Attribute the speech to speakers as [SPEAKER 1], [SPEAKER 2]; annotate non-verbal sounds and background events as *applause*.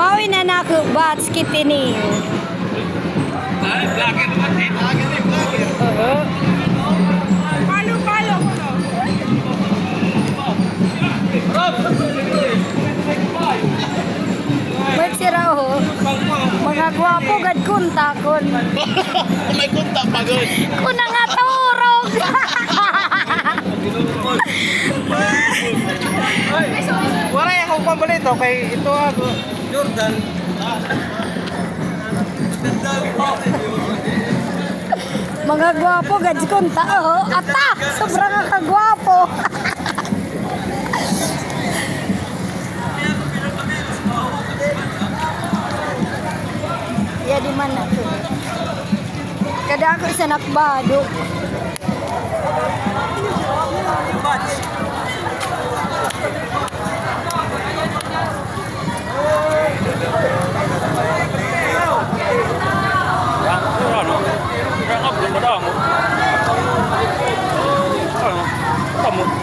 [SPEAKER 1] Maui na naku bats kitini.
[SPEAKER 2] Ay, vlogger naman eh. Vlogger eh, vlogger.
[SPEAKER 3] Palo, palo ko no.
[SPEAKER 1] Wait sira ho. Mga gwapo gad kunta kun. *laughs*
[SPEAKER 2] May kunta pagod.
[SPEAKER 1] Kuna nga turog.
[SPEAKER 3] Wala yung akong pambalito kay ito ako.
[SPEAKER 2] Jordan.
[SPEAKER 1] Mga gwapo gad kunta oh. Ata, sobrang kagwapo. Ya di mana tuh? Kada ako isa nakbado.
[SPEAKER 2] 大母大母大母